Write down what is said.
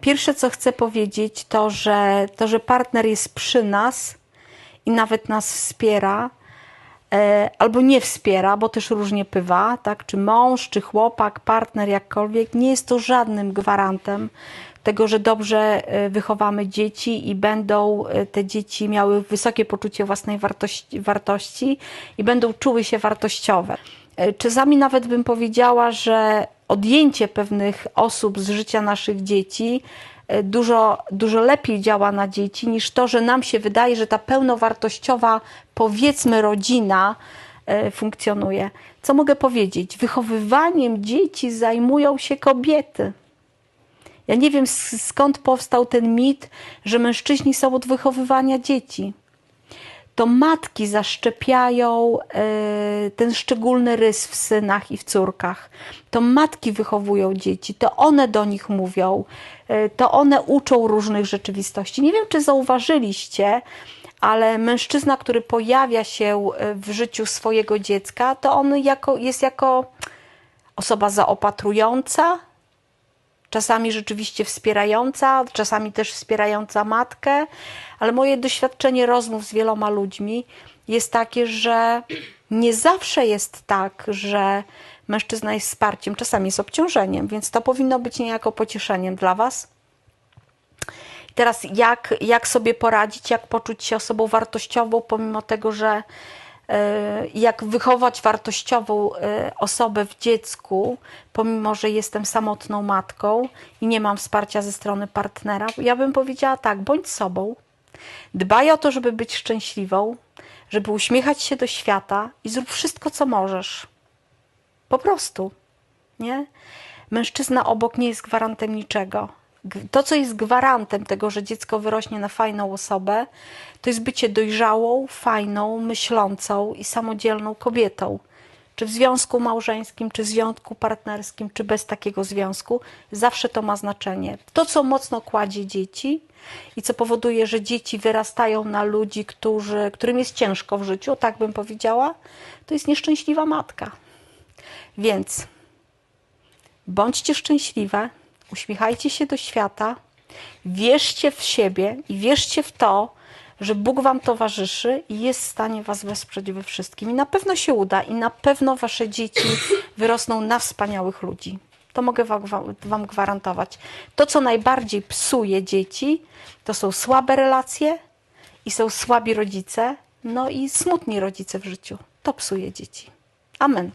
Pierwsze, co chcę powiedzieć, to że, to, że partner jest przy nas i nawet nas wspiera, e, albo nie wspiera, bo też różnie bywa, tak? czy mąż, czy chłopak, partner, jakkolwiek, nie jest to żadnym gwarantem tego, że dobrze e, wychowamy dzieci i będą e, te dzieci miały wysokie poczucie własnej wartości, wartości i będą czuły się wartościowe. Czasami nawet bym powiedziała, że odjęcie pewnych osób z życia naszych dzieci e, dużo, dużo lepiej działa na dzieci niż to, że nam się wydaje, że ta pełnowartościowa, powiedzmy, rodzina e, funkcjonuje. Co mogę powiedzieć? Wychowywaniem dzieci zajmują się kobiety. Ja nie wiem skąd powstał ten mit, że mężczyźni są od wychowywania dzieci to matki zaszczepiają e, ten szczególny rys w synach i w córkach. To matki wychowują dzieci, to one do nich mówią, e, to one uczą różnych rzeczywistości. Nie wiem, czy zauważyliście, ale mężczyzna, który pojawia się e, w życiu swojego dziecka, to on jako, jest jako osoba zaopatrująca, czasami rzeczywiście wspierająca, czasami też wspierająca matkę, ale moje doświadczenie rozmów z wieloma ludźmi jest takie, że nie zawsze jest tak, że mężczyzna jest wsparciem, czasami jest obciążeniem, więc to powinno być niejako pocieszeniem dla Was. Teraz jak, jak sobie poradzić, jak poczuć się osobą wartościową, pomimo tego, że jak wychować wartościową e, osobę w dziecku, pomimo że jestem samotną matką i nie mam wsparcia ze strony partnera, ja bym powiedziała tak, bądź sobą, dbaj o to, żeby być szczęśliwą, żeby uśmiechać się do świata i zrób wszystko, co możesz. Po prostu, nie? Mężczyzna obok nie jest gwarantem niczego. To, co jest gwarantem tego, że dziecko wyrośnie na fajną osobę, to jest bycie dojrzałą, fajną, myślącą i samodzielną kobietą. Czy w związku małżeńskim, czy w związku partnerskim, czy bez takiego związku, zawsze to ma znaczenie. To, co mocno kładzie dzieci i co powoduje, że dzieci wyrastają na ludzi, którzy, którym jest ciężko w życiu, tak bym powiedziała, to jest nieszczęśliwa matka. Więc bądźcie szczęśliwe, uśmiechajcie się do świata, wierzcie w siebie i wierzcie w to, że Bóg Wam towarzyszy i jest w stanie Was wesprzeć we wszystkim. I na pewno się uda i na pewno Wasze dzieci wyrosną na wspaniałych ludzi. To mogę Wam, gwarantować. To, co najbardziej psuje dzieci, to są słabe relacje i są słabi rodzice, no i smutni rodzice w życiu. To psuje dzieci. Amen.